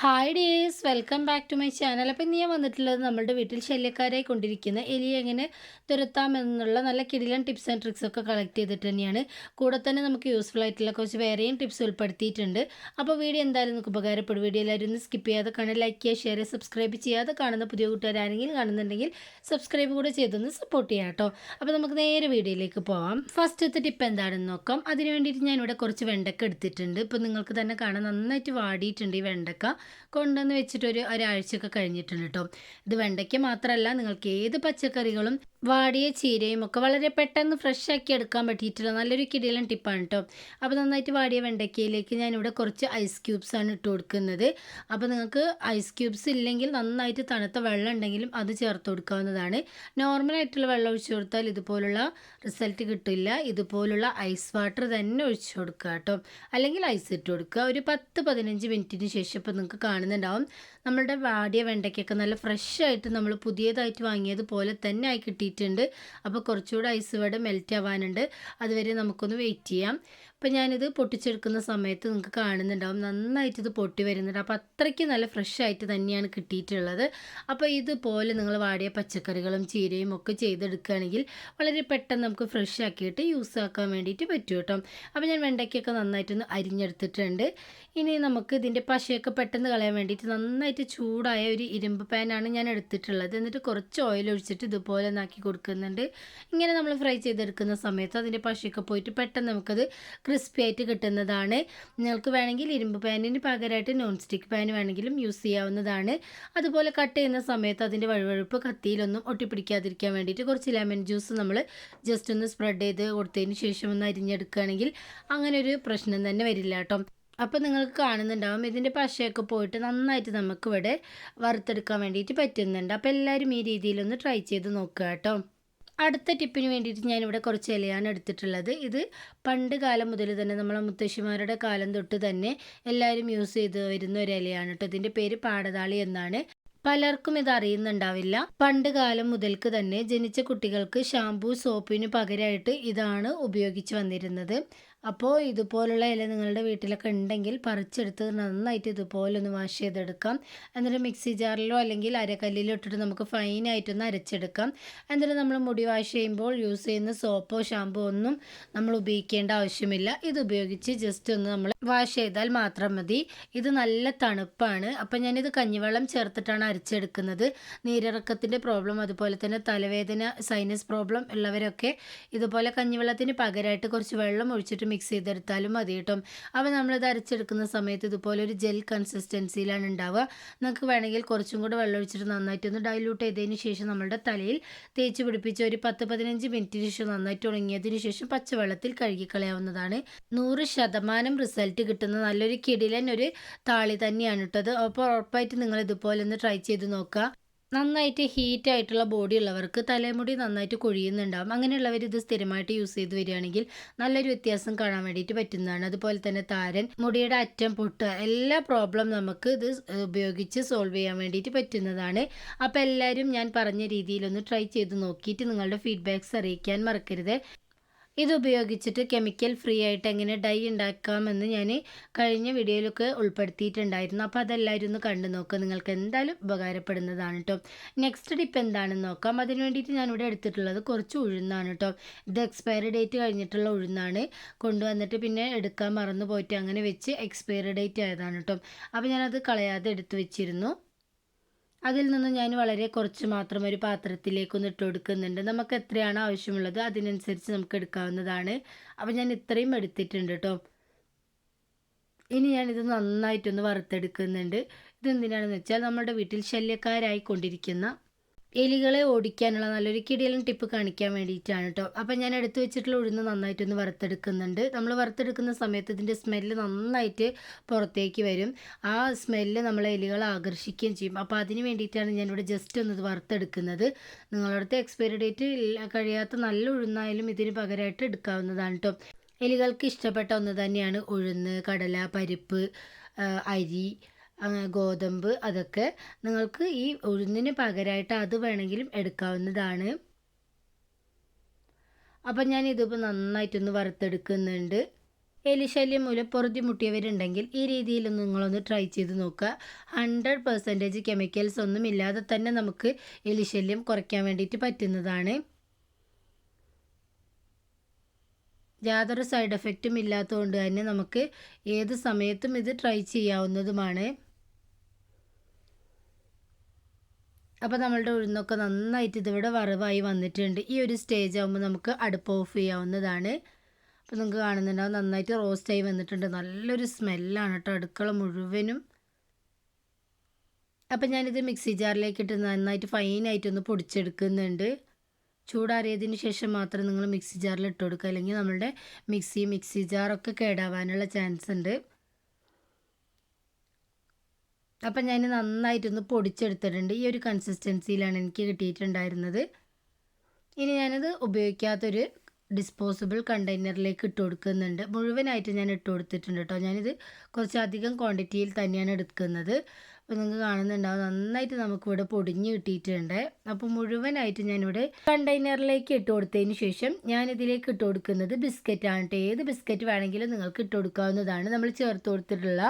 Hi dears welcome back to my channel അപ്പോൾ ഇന്ന് ഞാൻ വന്നിട്ടുള്ളത് നമ്മുടെ വീട്ടിൽ ശല്യക്കാരായി കൊണ്ടിരിക്കുന്ന എലി എങ്ങനെ തുരത്താമെന്നുള്ള നല്ല കിടിലൻ ടിപ്സ് ആൻഡ് ട്രിക്സ് ഒക്കെ കളക്ട് ചെയ്തിട്ട് തന്നെയാണ്. കൂടെ തന്നെ നമുക്ക് യൂസ്ഫുൾ ആയിട്ടുള്ള കുറച്ച് വേറെയും ടിപ്സ് ഉൾപ്പെടുത്തിയിട്ടുണ്ട്. അപ്പോൾ വീഡിയോ എന്തായാലും നമുക്ക് ഉപകാരപ്പെടും. വീഡിയോ എല്ലാവരും ഒന്ന് സ്കിപ്പ് ചെയ്യാതെ കാണാൻ ലൈക്ക് ചെയ്യുക ഷെയർ സബ്സ്ക്രൈബ് ചെയ്യാതെ കാണുന്ന പുതിയ കൂട്ടുകാരാരെങ്കിലും കാണുന്നുണ്ടെങ്കിൽ സബ്സ്ക്രൈബ് കൂടെ ചെയ്തൊന്ന് സപ്പോർട്ട് ചെയ്യാം കേട്ടോ. അപ്പോൾ നമുക്ക് നേരെ വീഡിയോയിലേക്ക് പോവാം. ഫസ്റ്റത്തെ ടിപ്പ് എന്താണെന്ന് നോക്കാം. അതിന് വേണ്ടിയിട്ട് ഞാനിവിടെ കുറച്ച് വെണ്ടക്ക എടുത്തിട്ടുണ്ട്. ഇപ്പോൾ നിങ്ങൾക്ക് തന്നെ കാണാൻ നന്നായിട്ട് വാടിയിട്ടുണ്ട് ഈ വെണ്ടക്ക. കൊണ്ടുവന്ന് വെച്ചിട്ടൊരു ഒരാഴ്ചയൊക്കെ കഴിഞ്ഞിട്ടുണ്ട് കേട്ടോ ഇത് വെണ്ടയ്ക്ക മാത്രമല്ല നിങ്ങൾക്ക് ഏത് പച്ചക്കറികളും വാടിയ ചീരയും ഒക്കെ വളരെ പെട്ടെന്ന് ഫ്രഷ് ആക്കി എടുക്കാൻ പറ്റിയിട്ടുള്ള നല്ലൊരു കിടിലൻ ടിപ്പാണ് കേട്ടോ അപ്പോൾ നന്നായിട്ട് വാടിയ വെണ്ടയ്ക്കയിലേക്ക് ഞാനിവിടെ കുറച്ച് ഐസ് ക്യൂബ്സാണ് ഇട്ട് കൊടുക്കുന്നത്. അപ്പോൾ നിങ്ങൾക്ക് ഐസ് ക്യൂബ്സ് ഇല്ലെങ്കിൽ നന്നായിട്ട് തണുത്ത വെള്ളം ഉണ്ടെങ്കിലും അത് ചേർത്ത് കൊടുക്കാവുന്നതാണ്. നോർമലായിട്ടുള്ള വെള്ളം ഒഴിച്ചു കൊടുത്താൽ ഇതുപോലുള്ള റിസൾട്ട് കിട്ടില്ല. ഇതുപോലുള്ള ഐസ് വാട്ടർ തന്നെ ഒഴിച്ചു കൊടുക്കുക കേട്ടോ അല്ലെങ്കിൽ ഐസ് ഇട്ട് കൊടുക്കുക. ഒരു പത്ത് പതിനഞ്ച് മിനിറ്റിന് ശേഷം ഇപ്പോൾ നിങ്ങൾക്ക് കാണുന്നുണ്ടാവും. നമ്മളുടെ വാടിയ വെണ്ടയ്ക്കൊക്കെ നല്ല ഫ്രഷ് ആയിട്ട് നമ്മൾ പുതിയതായിട്ട് വാങ്ങിയത് പോലെ തന്നെ ആയി കിട്ടിയിട്ടുണ്ട് അപ്പോൾ കുറച്ചുകൂടെ ഐസ് ഇവിടെ മെൽറ്റ് ആവാനുണ്ട്. അതുവരെ നമുക്കൊന്ന് വെയിറ്റ് ചെയ്യാം. അപ്പോൾ ഞാനിത് പൊട്ടിച്ചെടുക്കുന്ന സമയത്ത് നിങ്ങൾക്ക് കാണുന്നുണ്ടാവും. നന്നായിട്ട് ഇത് പൊട്ടി വരുന്നുണ്ട്. അപ്പോൾ അത്രയ്ക്ക് നല്ല ഫ്രഷ് ആയിട്ട് തന്നെയാണ് കിട്ടിയിട്ടുള്ളത്. അപ്പോൾ ഇതുപോലെ നിങ്ങൾ വാടിയ പച്ചക്കറികളും ചീരയും ഒക്കെ ചെയ്തെടുക്കുകയാണെങ്കിൽ വളരെ പെട്ടെന്ന് നമുക്ക് ഫ്രഷ് ആക്കിയിട്ട് യൂസ് ആക്കാൻ വേണ്ടിയിട്ട് പറ്റും കേട്ടോ. അപ്പോൾ ഞാൻ വെണ്ടയ്ക്കൊക്കെ നന്നായിട്ടൊന്ന് അരിഞ്ഞെടുത്തിട്ടുണ്ട്. ഇനി നമുക്ക് ഇതിന്റെ പശയൊക്കെ പെട്ടെന്ന് കളയാൻ വേണ്ടിയിട്ട് നന്നായിട്ട് ചൂടായ ഒരു ഇരുമ്പ് പാനാണ് ഞാൻ എടുത്തിട്ടുള്ളത്. എന്നിട്ട് കുറച്ച് ഓയിൽ ഒഴിച്ചിട്ട് ഇതുപോലെ ഒന്നാക്കി കൊടുക്കുന്നുണ്ട്. ഇങ്ങനെ നമ്മൾ ഫ്രൈ ചെയ്തെടുക്കുന്ന സമയത്ത് അതിന്റെ പശയൊക്കെ പോയിട്ട് പെട്ടെന്ന് നമുക്കത് ക്രിസ്പി ആയിട്ട് കിട്ടുന്നതാണ്. നിങ്ങൾക്ക് വേണമെങ്കിൽ ഇരുമ്പ് പാനിന് പകരമായിട്ട് നോൺ സ്റ്റിക്ക് പാൻ വേണമെങ്കിലും യൂസ് ചെയ്യാവുന്നതാണ്. അതുപോലെ കട്ട് ചെയ്യുന്ന സമയത്ത് അതിന്റെ വഴുവഴുപ്പ് കത്തിയിലൊന്നും ഒട്ടിപ്പിടിക്കാതിരിക്കാൻ വേണ്ടിയിട്ട് കുറച്ച് ലെമൺ ജ്യൂസ് നമ്മൾ ജസ്റ്റ് ഒന്ന് സ്പ്രെഡ് ചെയ്ത് കൊടുത്തതിന് ശേഷം ഒന്ന് അരിഞ്ഞെടുക്കുകയാണെങ്കിൽ അങ്ങനെ ഒരു പ്രശ്നം തന്നെ വരില്ല കേട്ടോ. അപ്പോൾ നിങ്ങൾക്ക് കാണുന്നുണ്ടാവും. ഇതിന്റെ പശയൊക്കെ പോയിട്ട് നന്നായിട്ട് നമുക്കിവിടെ വറുത്തെടുക്കാൻ വേണ്ടിയിട്ട് പറ്റുന്നുണ്ട്. അപ്പോൾ എല്ലാവരും ഈ രീതിയിലൊന്ന് ട്രൈ ചെയ്ത് നോക്കുക കേട്ടോ. അടുത്ത ടിപ്പിന് വേണ്ടിയിട്ട് ഞാനിവിടെ കുറച്ച് ഇലയാണ് എടുത്തിട്ടുള്ളത്. ഇത് പണ്ട് കാലം മുതൽ തന്നെ നമ്മളെ മുത്തശ്ശിമാരുടെ കാലം തൊട്ട് തന്നെ എല്ലാവരും യൂസ് ചെയ്ത് വരുന്ന ഒരു ഇലയാണ് കേട്ടോ. ഇതിന്റെ പേര് പാടതാളി എന്നാണ്. പലർക്കും ഇത് അറിയുന്നുണ്ടാവില്ല. പണ്ട് കാലം മുതൽക്ക് തന്നെ ജനിച്ച കുട്ടികൾക്ക് ഷാംപൂ സോപ്പിന് പകരമായിട്ട് ഇതാണ് ഉപയോഗിച്ച് വന്നിരുന്നത്. അപ്പോൾ ഇതുപോലുള്ള ഇല നിങ്ങളുടെ വീട്ടിലൊക്കെ ഉണ്ടെങ്കിൽ പറിച്ചെടുത്ത് നന്നായിട്ട് ഇതുപോലൊന്ന് വാഷ് ചെയ്തെടുക്കാം. എന്നിട്ട് മിക്സി ജാറിലോ അല്ലെങ്കിൽ അരക്കല്ലിലോ ഇട്ടിട്ട് നമുക്ക് ഫൈനായിട്ടൊന്ന് അരച്ചെടുക്കാം. എന്നിട്ട് നമ്മൾ മുടി വാഷ് ചെയ്യുമ്പോൾ യൂസ് ചെയ്യുന്ന സോപ്പോ ഷാമ്പോ ഒന്നും നമ്മൾ ഉപയോഗിക്കേണ്ട ആവശ്യമില്ല. ഇത് ഉപയോഗിച്ച് ജസ്റ്റ് ഒന്ന് നമ്മൾ വാഷ് ചെയ്താൽ മാത്രം മതി. ഇത് നല്ല തണുപ്പാണ്. അപ്പം ഞാനിത് കഞ്ഞിവെള്ളം ചേർത്തിട്ടാണ് അരച്ചെടുക്കുന്നത്. നീരിറക്കത്തിന്റെ പ്രോബ്ലം അതുപോലെ തന്നെ തലവേദന സൈനസ് പ്രോബ്ലം ഉള്ളവരൊക്കെ ഇതുപോലെ കഞ്ഞിവെള്ളത്തിന് പകരമായിട്ട് കുറച്ച് വെള്ളം ഒഴിച്ചിട്ട് മിക്സ് ചെയ്തെടുത്താലും മതി കേട്ടോ. അപ്പോൾ ഇത് അരച്ചെടുക്കുന്ന സമയത്ത് ഇതുപോലെ ഒരു ജെൽ കൺസിസ്റ്റൻസിയിലാണ് ഉണ്ടാവുക. നമുക്ക് വേണമെങ്കിൽ കുറച്ചും കൂടെ വെള്ളം ഒഴിച്ചിട്ട് നന്നായിട്ടൊന്ന് ഡൈല്യൂട്ട് ചെയ്തതിന് ശേഷം നമ്മുടെ തലയിൽ തേച്ച് പിടിപ്പിച്ച് ഒരു പത്ത് പതിനഞ്ച് മിനിറ്റിന് ശേഷം നന്നായിട്ട് ഉണങ്ങിയതിന് ശേഷം പച്ചവെള്ളത്തിൽ കഴുകിക്കളയാവുന്നതാണ്. നൂറ് ശതമാനം റിസൾട്ട് കിട്ടുന്ന നല്ലൊരു കിടിലൻ ഒരു താളി തന്നെയാണ് ഇട്ടത് അപ്പോൾ ഉറപ്പായിട്ട് നിങ്ങൾ ഇതുപോലെ ഒന്ന് ട്രൈ ചെയ്ത് നോക്കുക. നന്നായിട്ട് ഹീറ്റ് ആയിട്ടുള്ള ബോഡി ഉള്ളവർക്ക് തലമുടി നന്നായിട്ട് കൊഴിയുന്നുണ്ടാവും. അങ്ങനെയുള്ളവർ ഇത് സ്ഥിരമായിട്ട് യൂസ് ചെയ്ത് വരികയാണെങ്കിൽ നല്ലൊരു വ്യത്യാസം കാണാൻ വേണ്ടിയിട്ട് പറ്റുന്നതാണ്. അതുപോലെ തന്നെ താരൻ മുടിയുടെ അറ്റം പൊട്ടുക എല്ലാ പ്രോബ്ലം നമുക്ക് ഇത് ഉപയോഗിച്ച് സോൾവ് ചെയ്യാൻ വേണ്ടിയിട്ട് പറ്റുന്നതാണ്. അപ്പോൾ എല്ലാവരും ഞാൻ പറഞ്ഞ രീതിയിലൊന്ന് ട്രൈ ചെയ്ത് നോക്കിയിട്ട് നിങ്ങളുടെ ഫീഡ്ബാക്ക്സ് അറിയിക്കാൻ മറക്കരുത്. ഇത് ഉപയോഗിച്ചിട്ട് കെമിക്കൽ ഫ്രീ ആയിട്ട് എങ്ങനെ ഡൈ ഉണ്ടാക്കാമെന്ന് ഞാൻ കഴിഞ്ഞ വീഡിയോയിലൊക്കെ ഉൾപ്പെടുത്തിയിട്ടുണ്ടായിരുന്നു. അപ്പോൾ അതെല്ലാവരും ഒന്ന് കണ്ടു നോക്കുക നിങ്ങൾക്ക് എന്തായാലും ഉപകാരപ്പെടുന്നതാണ് കേട്ടോ നെക്സ്റ്റ് ടിപ്പ് എന്താണെന്ന് നോക്കാം. അതിന് വേണ്ടിയിട്ട് ഞാനിവിടെ എടുത്തിട്ടുള്ളത് കുറച്ച് ഉഴുന്നാണ് കേട്ടോ ഇത് എക്സ്പയറി ഡേറ്റ് കഴിഞ്ഞിട്ടുള്ള ഉഴുന്നാണ്. കൊണ്ടുവന്നിട്ട് പിന്നെ എടുക്കാൻ മറന്നു പോയിട്ട് അങ്ങനെ വെച്ച് എക്സ്പയറി ഡേറ്റ് ആയതാണ് കേട്ടോ അപ്പോൾ ഞാനത് കളയാതെ എടുത്തു വെച്ചിരുന്നു. അതിൽ നിന്ന് ഞാൻ വളരെ കുറച്ച് മാത്രം ഒരു പാത്രത്തിലേക്കൊന്ന് ഇട്ട് കൊടുക്കുന്നുണ്ട്. നമുക്ക് എത്രയാണ് ആവശ്യമുള്ളത് അതിനനുസരിച്ച് നമുക്ക് എടുക്കാവുന്നതാണ്. അപ്പോൾ ഞാൻ ഇത്രയും എടുത്തിട്ടുണ്ട് കേട്ടോ ഇനി ഞാനിത് നന്നായിട്ടൊന്ന് വറുത്തെടുക്കുന്നുണ്ട്. ഇതെന്തിനാണെന്ന് വെച്ചാൽ നമ്മുടെ വീട്ടിൽ ശല്യക്കാരായി കൊണ്ടിരിക്കുന്ന എലികളെ ഓടിക്കാനുള്ള നല്ലൊരു കിടിയലും ടിപ്പ് കാണിക്കാൻ വേണ്ടിയിട്ടാണ് കേട്ടോ അപ്പം ഞാൻ എടുത്തു വെച്ചിട്ടുള്ള ഉഴുന്ന് നന്നായിട്ടൊന്ന് വറുത്തെടുക്കുന്നുണ്ട്. നമ്മൾ വറുത്തെടുക്കുന്ന സമയത്ത് ഇതിന്റെ സ്മെല്ല് നന്നായിട്ട് പുറത്തേക്ക് വരും. ആ സ്മെല്ല് നമ്മളെ എലികളെ ആകർഷിക്കുകയും ചെയ്യും. അപ്പോൾ അതിന് വേണ്ടിയിട്ടാണ് ഞാനിവിടെ ജസ്റ്റ് ഒന്ന് വറുത്തെടുക്കുന്നത്. നിങ്ങളടുത്ത് എക്സ്പയറി ഡേറ്റ് കഴിയാത്ത നല്ല ഉഴുന്നായാലും ഇതിന് പകരമായിട്ട് എടുക്കാവുന്നതാണ് കേട്ടോ എലികൾക്ക് ഇഷ്ടപ്പെട്ട ഒന്ന് തന്നെയാണ് ഉഴുന്ന് കടല പരിപ്പ് അരി ഗോതമ്പ് അതൊക്കെ നിങ്ങൾക്ക് ഈ ഉഴുന്നിന് പകരമായിട്ട് അത് വേണമെങ്കിലും എടുക്കാവുന്നതാണ്. അപ്പം ഞാൻ ഇതിപ്പോൾ നന്നായിട്ടൊന്ന് വറുത്തെടുക്കുന്നുണ്ട്. എലിശല്യം മൂലം പൊറുതിമുട്ടിയവരുണ്ടെങ്കിൽ ഈ രീതിയിലൊന്ന് നിങ്ങളൊന്ന് ട്രൈ ചെയ്ത് നോക്കുക. ഹൺഡ്രഡ് പെർസെന്റേജ് കെമിക്കൽസ് ഒന്നും ഇല്ലാതെ തന്നെ നമുക്ക് എലിശല്യം കുറയ്ക്കാൻ വേണ്ടിയിട്ട് പറ്റുന്നതാണ്. യാതൊരു സൈഡ് എഫക്റ്റും ഇല്ലാത്തതുകൊണ്ട് തന്നെ നമുക്ക് ഏത് സമയത്തും ഇത് ട്രൈ ചെയ്യാവുന്നതുമാണ്. അപ്പോൾ നമ്മളുടെ ഉഴുന്നൊക്കെ നന്നായിട്ട് ഇതിവിടെ വറവായി വന്നിട്ടുണ്ട്. ഈ ഒരു സ്റ്റേജ് ആകുമ്പോൾ നമുക്ക് അടുപ്പ് ഓഫ് ചെയ്യാവുന്നതാണ്. അപ്പോൾ നിങ്ങൾക്ക് കാണുന്നുണ്ടാവും നന്നായിട്ട് റോസ്റ്റായി വന്നിട്ടുണ്ട്. നല്ലൊരു സ്മെല്ലാണ് കേട്ടോ. അടുക്കള മുഴുവനും. അപ്പം ഞാനിത് മിക്സി ജാറിലേക്ക് ഇട്ട് നന്നായിട്ട് ഫൈനായിട്ടൊന്ന് പൊടിച്ചെടുക്കുന്നുണ്ട്. ചൂടാറിയതിന് ശേഷം മാത്രം നിങ്ങൾ മിക്സി ജാറിൽ ഇട്ട് കൊടുക്കുക. അല്ലെങ്കിൽ നമ്മളുടെ മിക്സി മിക്സി ജാറൊക്കെ കേടാവാനുള്ള ചാൻസ് ഉണ്ട്. അപ്പം ഞാൻ നന്നായിട്ടൊന്ന് പൊടിച്ചെടുത്തിട്ടുണ്ട്. ഈ ഒരു കൺസിസ്റ്റൻസിയിലാണ് എനിക്ക് കിട്ടിയിട്ടുണ്ടായിരുന്നത്. ഇനി ഞാനത് ഉപയോഗിക്കാത്തൊരു ഡിസ്പോസിബിൾ കണ്ടെയ്നറിലേക്ക് ഇട്ട് കൊടുക്കുന്നുണ്ട്. മുഴുവനായിട്ട് ഞാൻ ഇട്ട് കൊടുത്തിട്ടുണ്ട് കേട്ടോ. ഞാനിത് കുറച്ചധികം ക്വാണ്ടിറ്റിയിൽ തന്നെയാണ് എടുക്കുന്നത്. അപ്പോൾ നിങ്ങൾക്ക് കാണുന്നുണ്ടാവും. നന്നായിട്ട് നമുക്കിവിടെ പൊടിഞ്ഞ് കിട്ടിയിട്ടുണ്ട്. അപ്പോൾ മുഴുവനായിട്ട് ഞാനിവിടെ കണ്ടെയ്നറിലേക്ക് ഇട്ട് കൊടുത്തതിന് ശേഷം ഞാനിതിലേക്ക് ഇട്ട് കൊടുക്കുന്നത് ബിസ്ക്കറ്റാണ് കേട്ടോ. ഏത് ബിസ്ക്കറ്റ് വേണമെങ്കിലും നിങ്ങൾക്ക് ഇട്ട് കൊടുക്കാവുന്നതാണ്. നമ്മൾ ചേർത്ത് കൊടുത്തിട്ടുള്ള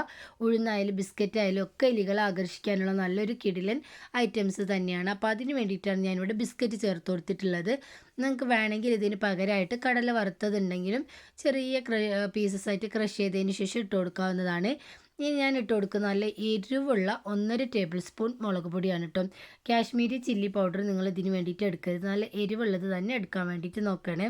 ഉഴുന്നായാലും ബിസ്ക്കറ്റ് ആയാലും ഒക്കെ എലികളെ ആകർഷിക്കാനുള്ള നല്ലൊരു കിടിലൻ ഐറ്റംസ് തന്നെയാണ്. അപ്പോൾ അതിന് വേണ്ടിയിട്ടാണ് ഞാനിവിടെ ബിസ്ക്കറ്റ് ചേർത്ത് കൊടുത്തിട്ടുള്ളത്. നിങ്ങൾക്ക് വേണമെങ്കിൽ ഇതിന് പകരമായിട്ട് കടല വറുത്തതുണ്ടെങ്കിലും ചെറിയ പീസസ് ആയിട്ട് ക്രഷ് ചെയ്തതിന് ശേഷം ഇട്ട് കൊടുക്കാവുന്നതാണ്. ഇനി ഞാൻ ഇട്ട് കൊടുക്കുന്ന നല്ല എരിവുള്ള ഒന്നര ടേബിൾ സ്പൂൺ മുളക് പൊടിയാണ് കേട്ടോ കാശ്മീരി ചില്ലി പൗഡർ നിങ്ങൾ ഇതിന് വേണ്ടിയിട്ട് എടുക്കരുത്. നല്ല എരിവുള്ളത് തന്നെ എടുക്കാൻ വേണ്ടിയിട്ട് നോക്കണേ.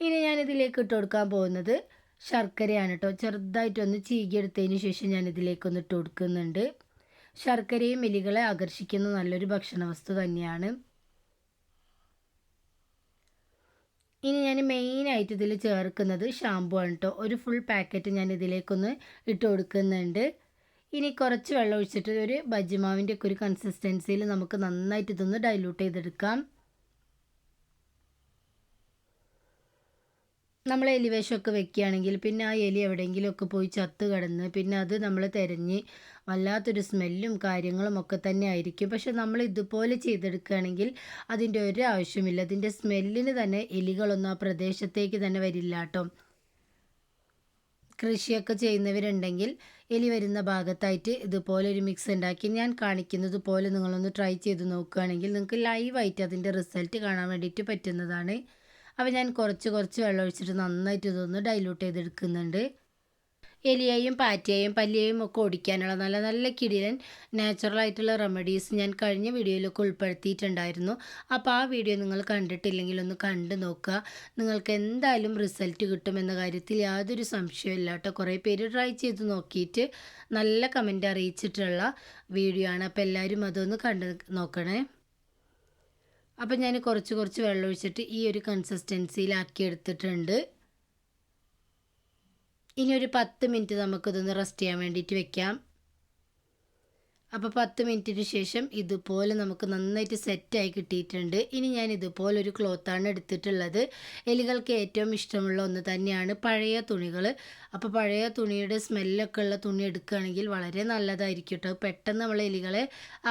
ഇനി ഞാൻ ഇതിലേക്ക് ഇട്ട് കൊടുക്കാൻ പോകുന്നത് ശർക്കരയാണ് കേട്ടോ ചെറുതായിട്ടൊന്ന് ചീകിയെടുത്തതിന് ശേഷം ഞാൻ ഇതിലേക്കൊന്ന് ഇട്ട് കൊടുക്കുന്നുണ്ട്. ശർക്കരയും എലികളെ ആകർഷിക്കുന്ന നല്ലൊരു ഭക്ഷണ വസ്തു തന്നെയാണ്. ഇനി ഞാൻ മെയിനായിട്ട് ഇതിൽ ചേർക്കുന്നത് ഷാമ്പു ആണ് കേട്ടോ ഒരു ഫുൾ പാക്കറ്റ് ഞാൻ ഇതിലേക്കൊന്ന് ഇട്ട് കൊടുക്കുന്നുണ്ട്. ഇനി കുറച്ച് വെള്ളം ഒഴിച്ചിട്ട് ഒരു ബജ്ജിമാവിന്റെ ഒക്കെ ഒരു കൺസിസ്റ്റൻസിയിൽ നമുക്ക് നന്നായിട്ട് ഇതൊന്ന് ഡൈല്യൂട്ട് ചെയ്തെടുക്കാം. നമ്മൾ എലിവേഷമൊക്കെ വെക്കുകയാണെങ്കിൽ പിന്നെ ആ എലി എവിടെയെങ്കിലുമൊക്കെ പോയി ചത്ത് കിടന്ന് പിന്നെ അത് നമ്മൾ തിരഞ്ഞ് വല്ലാത്തൊരു സ്മെല്ലും കാര്യങ്ങളും ഒക്കെ തന്നെ ആയിരിക്കും. പക്ഷെ നമ്മൾ ഇതുപോലെ ചെയ്തെടുക്കുകയാണെങ്കിൽ അതിന്റെ ഒരു ആവശ്യമില്ല. അതിന്റെ സ്മെല്ലിന് തന്നെ എലികളൊന്നും ആ പ്രദേശത്തേക്ക് തന്നെ വരില്ല കേട്ടോ. കൃഷിയൊക്കെ ചെയ്യുന്നവരുണ്ടെങ്കിൽ എലി വരുന്ന ഭാഗത്തായിട്ട് ഇതുപോലെ ഒരു മിക്സ് ഉണ്ടാക്കി. ഞാൻ കാണിക്കുന്നത് പോലെ നിങ്ങളൊന്ന് ട്രൈ ചെയ്ത് നോക്കുകയാണെങ്കിൽ നിങ്ങൾക്ക് ലൈവായിട്ട് അതിന്റെ റിസൾട്ട് കാണാൻ വേണ്ടിയിട്ട് പറ്റുന്നതാണ്. അപ്പോൾ ഞാൻ കുറച്ച് കുറച്ച് വെള്ളം ഒഴിച്ചിട്ട് നന്നായിട്ട് ഇതൊന്ന് ഡൈല്യൂട്ട് ചെയ്തെടുക്കുന്നുണ്ട്. എലിയെയും പാറ്റയെയും പല്ലിയെയും ഒക്കെ ഓടിക്കാനുള്ള നല്ല നല്ല കിടിലൻ നാച്ചുറൽ ആയിട്ടുള്ള റെമഡീസ് ഞാൻ കഴിഞ്ഞ വീഡിയോയിലൊക്കെ ഉൾപ്പെടുത്തിയിട്ടുണ്ടായിരുന്നു. അപ്പോൾ ആ വീഡിയോ നിങ്ങൾ കണ്ടിട്ടില്ലെങ്കിൽ ഒന്ന് കണ്ടു നോക്കുക. നിങ്ങൾക്ക് എന്തായാലും റിസൾട്ട് കിട്ടുമെന്ന കാര്യത്തിൽ യാതൊരു സംശയമില്ല കേട്ടോ. കുറേ പേര് ട്രൈ ചെയ്ത് നോക്കിയിട്ട് നല്ല കമന്റ് അറിയിച്ചിട്ടുള്ള വീഡിയോ ആണ്. അപ്പോൾ എല്ലാവരും അതൊന്ന് കണ്ട് നോക്കണേ. അപ്പം ഞാൻ കുറച്ച് കുറച്ച് വെള്ളം ഒഴിച്ചിട്ട് ഈ ഒരു കൺസിസ്റ്റൻസിയിലാക്കി എടുത്തിട്ടുണ്ട് ഇനി ഒരു പത്ത് മിനിറ്റ് നമുക്കിതൊന്ന് റെസ്റ്റ് ചെയ്യാൻ വേണ്ടിയിട്ട് വെക്കാം. അപ്പോൾ പത്ത് മിനിറ്റിന് ശേഷം ഇതുപോലെ നമുക്ക് നന്നായിട്ട് സെറ്റായി കിട്ടിയിട്ടുണ്ട്. ഇനി ഞാൻ ഇതുപോലെ ഒരു ക്ലോത്താണ് എടുത്തിട്ടുള്ളത്. എലികൾക്ക് ഏറ്റവും ഇഷ്ടമുള്ള ഒന്ന് തന്നെയാണ്. പഴയ തുണികൾ അപ്പോൾ പഴയ തുണിയുടെ സ്മെല്ലൊക്കെ ഉള്ള തുണി എടുക്കുകയാണെങ്കിൽ വളരെ നല്ലതായിരിക്കും കേട്ടോ. പെട്ടെന്ന് നമ്മൾ എലികളെ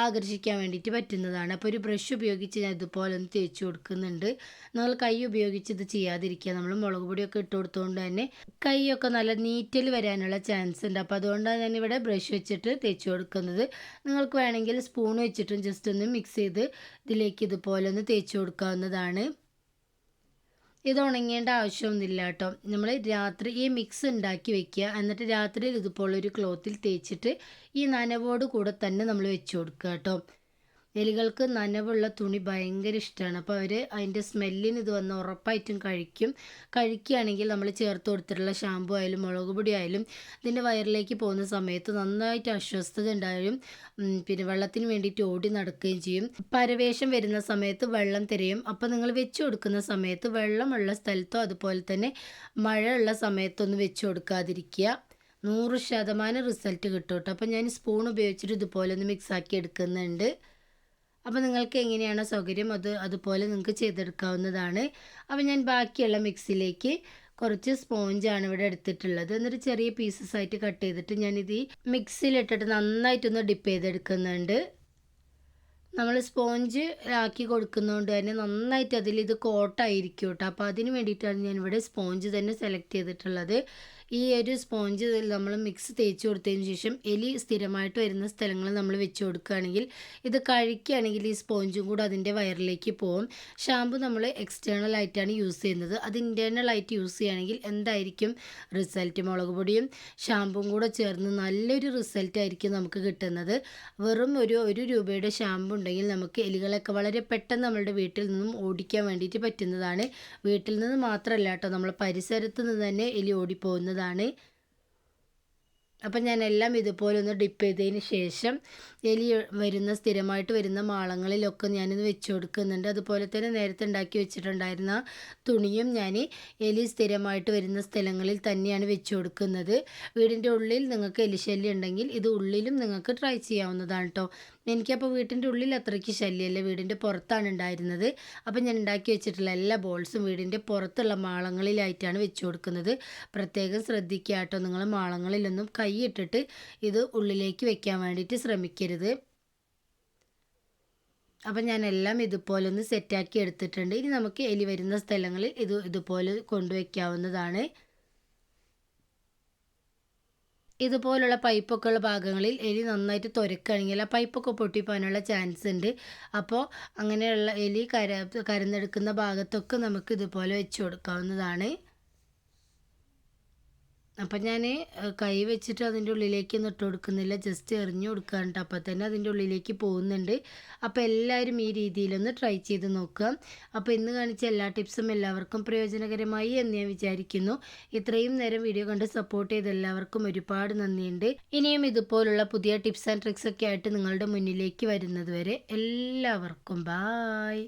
ആകർഷിക്കാൻ വേണ്ടിയിട്ട് പറ്റുന്നതാണ്. അപ്പോൾ ഒരു ബ്രഷ് ഉപയോഗിച്ച് ഞാൻ ഇതുപോലെ ഒന്ന് തേച്ച് കൊടുക്കുന്നുണ്ട്. നമ്മൾ കൈ ഉപയോഗിച്ച് ഇത് ചെയ്യാതിരിക്കുക. നമ്മൾ മുളക് പൊടിയൊക്കെ ഇട്ട് കൊടുത്തുകൊണ്ട് തന്നെ കൈയൊക്കെ നല്ല നീറ്റൽ വരാനുള്ള ചാൻസ് ഉണ്ട്. അപ്പോൾ അതുകൊണ്ടാണ് ഞാനിവിടെ ബ്രഷ് വെച്ചിട്ട് തേച്ച് കൊടുക്കുന്നത്. നിങ്ങൾക്ക് വേണമെങ്കിൽ സ്പൂൺ വെച്ചിട്ടും ജസ്റ്റ് ഒന്ന് മിക്സ് ചെയ്ത് ഇതിലേക്ക് ഇതുപോലെ ഒന്ന് തേച്ച് കൊടുക്കാവുന്നതാണ്. ഇത് ഉണങ്ങേണ്ട ആവശ്യമൊന്നുമില്ല കേട്ടോ. നമ്മൾ രാത്രി ഈ മിക്സ് ഉണ്ടാക്കി വെക്കുക. എന്നിട്ട് രാത്രിയിൽ ഇതുപോലെ ഒരു ക്ലോത്തിൽ തേച്ചിട്ട് ഈ നനവോട് കൂടെ തന്നെ നമ്മൾ വെച്ച് കൊടുക്കുക കേട്ടോ. എലികൾക്ക് നനവുള്ള തുണി ഭയങ്കര ഇഷ്ടമാണ് അപ്പോൾ അവർ അതിന്റെ സ്മെല്ലിന് ഇത് വന്ന് ഉറപ്പായിട്ടും കഴിക്കും. കഴിക്കുകയാണെങ്കിൽ നമ്മൾ ചേർത്ത് കൊടുത്തിട്ടുള്ള ഷാമ്പു ആയാലും മുളക് പൊടി ആയാലും ഇതിന്റെ വയറിലേക്ക് പോകുന്ന സമയത്ത് നന്നായിട്ട് അസ്വസ്ഥത ഉണ്ടായും പിന്നെ വെള്ളത്തിന് വേണ്ടിയിട്ട് ഓടി നടക്കുകയും ചെയ്യും. പരവേശം വരുന്ന സമയത്ത് വെള്ളം തിരയും. അപ്പോൾ നിങ്ങൾ വെച്ച് കൊടുക്കുന്ന സമയത്ത് വെള്ളമുള്ള സ്ഥലത്തോ അതുപോലെ തന്നെ മഴയുള്ള സമയത്തൊന്നും വെച്ച് കൊടുക്കാതിരിക്കുക. നൂറ് ശതമാനം റിസൾട്ട് കിട്ടും കേട്ടോ. അപ്പോൾ ഞാൻ സ്പൂൺ ഉപയോഗിച്ചിട്ട് ഇതുപോലെ ഒന്ന് മിക്സാക്കി എടുക്കുന്നുണ്ട്. അപ്പോൾ നിങ്ങൾക്ക് എങ്ങനെയാണോ സൗകര്യം അത് അതുപോലെ നിങ്ങൾക്ക് ചെയ്തെടുക്കാവുന്നതാണ്. അപ്പോൾ ഞാൻ ബാക്കിയുള്ള മിക്സിലേക്ക് കുറച്ച് സ്പോഞ്ചാണ് ഇവിടെ എടുത്തിട്ടുള്ളത്. എന്നിട്ട് ചെറിയ പീസസ് ആയിട്ട് കട്ട് ചെയ്തിട്ട് ഞാനിത് ഈ മിക്സിയിലിട്ടിട്ട് നന്നായിട്ടൊന്ന് ഡിപ്പ് ചെയ്തെടുക്കുന്നുണ്ട്. നമ്മൾ സ്പോഞ്ച് ആക്കി കൊടുക്കുന്നതുകൊണ്ട് തന്നെ നന്നായിട്ട് അതിൽ ഇത് കോട്ടായിരിക്കും കേട്ടോ. അപ്പോൾ അതിന് വേണ്ടിയിട്ടാണ് ഞാൻ ഇവിടെ സ്പോഞ്ച് തന്നെ സെലക്ട് ചെയ്തിട്ടുള്ളത്. ഈ ഒരു സ്പോഞ്ച് നമ്മൾ മിക്സ് തേച്ച് കൊടുത്തതിന് ശേഷം എലി സ്ഥിരമായിട്ട് വരുന്ന സ്ഥലങ്ങൾ നമ്മൾ വെച്ച് കൊടുക്കുകയാണെങ്കിൽ ഇത് കഴിക്കുകയാണെങ്കിൽ ഈ സ്പോഞ്ചും കൂടെ അതിന്റെ വയറിലേക്ക് പോകും. ഷാമ്പു നമ്മൾ എക്സ്റ്റേണൽ ആയിട്ടാണ് യൂസ് ചെയ്യുന്നത്. അത് ഇന്റേർണൽ ആയിട്ട് യൂസ് ചെയ്യുകയാണെങ്കിൽ എന്തായിരിക്കും? റിസൾട്ട് മുളക് പൊടിയും ഷാമ്പും കൂടെ ചേർന്ന് നല്ലൊരു റിസൾട്ട് ആയിരിക്കും നമുക്ക് കിട്ടുന്നത്. വെറും ഒരു ഒരു രൂപയുടെ ഷാമ്പു ഉണ്ടെങ്കിൽ നമുക്ക് എലികളൊക്കെ വളരെ പെട്ടെന്ന് നമ്മളുടെ വീട്ടിൽ നിന്നും ഓടിക്കാൻ വേണ്ടിയിട്ട് പറ്റുന്നതാണ്. വീട്ടിൽ നിന്ന് മാത്രമല്ല കേട്ടോ നമ്മൾ പരിസരത്ത് നിന്ന് തന്നെ എലി ഓടിപ്പോകുന്നതാണ് അപ്പം ഞാൻ എല്ലാം ഇതുപോലെ ഒന്ന് ഡിപ്പ് ചെയ്തതിന് ശേഷം എലി വരുന്ന സ്ഥിരമായിട്ട് വരുന്ന മാളങ്ങളിലൊക്കെ ഞാനിത് വെച്ച് കൊടുക്കുന്നുണ്ട്. അതുപോലെ തന്നെ നേരത്തെ ഉണ്ടാക്കി വെച്ചിട്ടുണ്ടായിരുന്ന തുണിയും ഞാൻ എലി സ്ഥിരമായിട്ട് വരുന്ന സ്ഥലങ്ങളിൽ തന്നെയാണ് വെച്ച് കൊടുക്കുന്നത്. വീടിന്റെ ഉള്ളിൽ നിങ്ങൾക്ക് എലിശല്യം ഉണ്ടെങ്കിൽ ഇത് ഉള്ളിലും നിങ്ങൾക്ക് ട്രൈ ചെയ്യാവുന്നതാണ് കേട്ടോ എനിക്കപ്പോൾ വീട്ടിന്റെ ഉള്ളിൽ അത്രയ്ക്ക് ശല്യമല്ല. വീടിന്റെ പുറത്താണ് ഉണ്ടായിരുന്നത്. അപ്പോൾ ഞാൻ ഉണ്ടാക്കി വെച്ചിട്ടുള്ള എല്ലാ ബോൾസും വീടിന്റെ പുറത്തുള്ള മാളങ്ങളിലായിട്ടാണ് വെച്ച് കൊടുക്കുന്നത്. പ്രത്യേകം ശ്രദ്ധിക്കുക കേട്ടോ നിങ്ങൾ മാളങ്ങളിലൊന്നും കൈയിട്ടിട്ട് ഇത് ഉള്ളിലേക്ക് വെക്കാൻ വേണ്ടിയിട്ട് ശ്രമിക്കരുത്. അപ്പം ഞാൻ എല്ലാം ഇതുപോലെ ഒന്ന് സെറ്റാക്കി എടുത്തിട്ടുണ്ട്. ഇനി നമുക്ക് എലി വരുന്ന സ്ഥലങ്ങളിൽ ഇത് ഇതുപോലെ കൊണ്ടുവയ്ക്കാവുന്നതാണ്. ഇതുപോലുള്ള പൈപ്പൊക്കെ ഉള്ള ഭാഗങ്ങളിൽ എലി നന്നായിട്ട് തുരക്കുകയാണെങ്കിൽ ആ പൈപ്പൊക്കെ പൊട്ടിപ്പോകാനുള്ള ചാൻസ് ഉണ്ട്. അപ്പോൾ അങ്ങനെയുള്ള എലി കര കരന്നെടുക്കുന്ന ഭാഗത്തൊക്കെ നമുക്ക് ഇതുപോലെ വെച്ച് കൊടുക്കാവുന്നതാണ്. അപ്പം ഞാൻ കൈ വെച്ചിട്ട് അതിന്റെ ഉള്ളിലേക്കൊന്നും ഇട്ട് കൊടുക്കുന്നില്ല. ജസ്റ്റ് എറിഞ്ഞു കൊടുക്കാറുണ്ട് അപ്പം അപ്പോൾ തന്നെ അതിന്റെ ഉള്ളിലേക്ക് പോകുന്നുണ്ട്. അപ്പോൾ എല്ലാവരും ഈ രീതിയിലൊന്ന് ട്രൈ ചെയ്ത് നോക്കുക. അപ്പോൾ ഇന്ന് കാണിച്ച എല്ലാ ടിപ്സും എല്ലാവർക്കും പ്രയോജനകരമായി എന്ന് ഞാൻ വിചാരിക്കുന്നു. ഇത്രയും നേരം വീഡിയോ കണ്ട് സപ്പോർട്ട് ചെയ്ത എല്ലാവർക്കും ഒരുപാട് നന്ദിയുണ്ട്. ഇനിയും ഇതുപോലുള്ള പുതിയ ടിപ്സ് ആൻഡ് ട്രിക്സ് ഒക്കെ ആയിട്ട് നിങ്ങളുടെ മുന്നിലേക്ക് വരുന്നത് വരെ എല്ലാവർക്കും ബായ്.